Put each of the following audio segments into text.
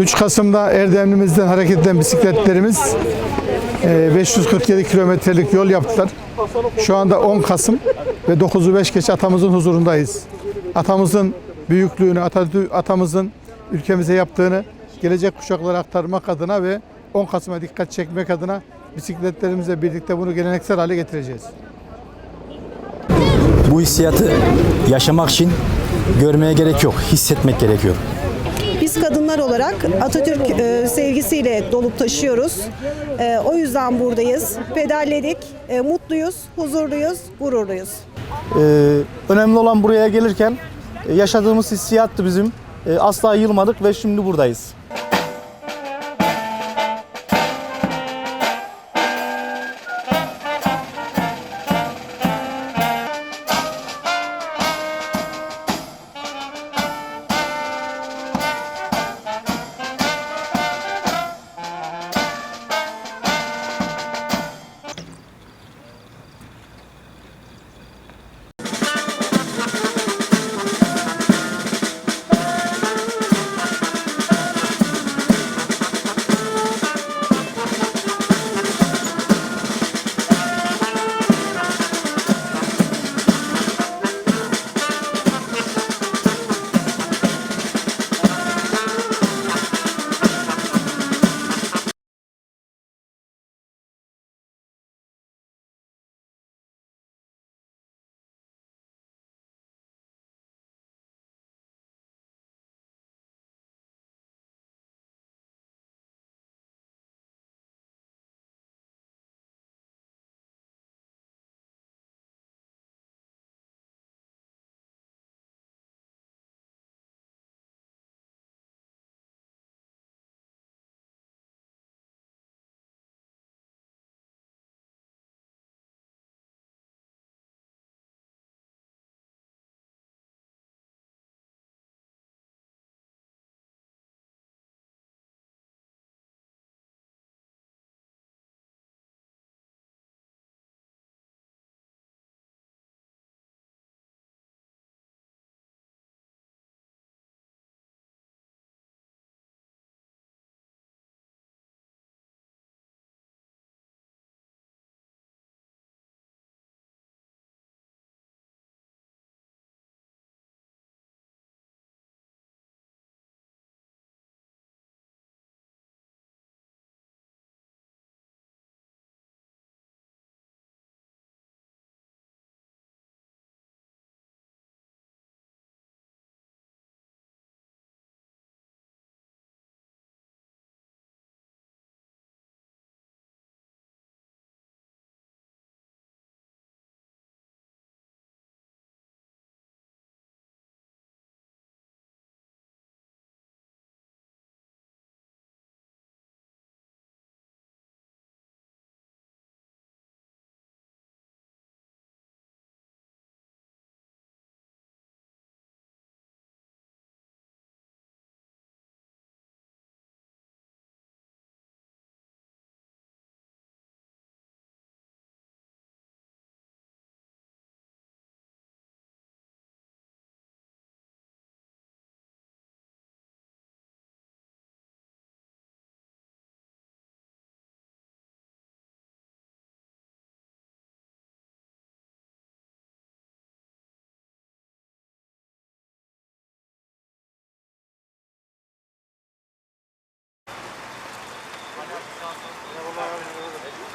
3 Kasım'da Erdemli'mizden hareket eden bisikletlerimiz e, 547 kilometrelik yol yaptılar. Şu anda 10 Kasım ve 9'u 5 geç atamızın huzurundayız. Atamızın büyüklüğünü, atamızın ülkemize yaptığını gelecek kuşaklara aktarmak adına ve 10 Kasım'a dikkat çekmek adına bisikletlerimizle birlikte bunu geleneksel hale getireceğiz. Bu hissiyatı yaşamak için görmeye gerek yok, hissetmek gerekiyor. Biz kadınlar olarak Atatürk e, sevgisiyle dolup taşıyoruz. E, o yüzden buradayız. Pedalledik. E, mutluyuz, huzurluyuz, gururluyuz. Ee, önemli olan buraya gelirken e, yaşadığımız hissiyattı bizim. E, asla yılmadık ve şimdi buradayız.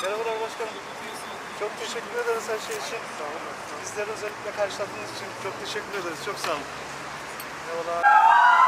Merhabalar başkanım. Çok teşekkür ederiz her şey için. Bizleri özellikle karşıladığınız için çok teşekkür ederiz. Çok sağ olun. Merhabalar.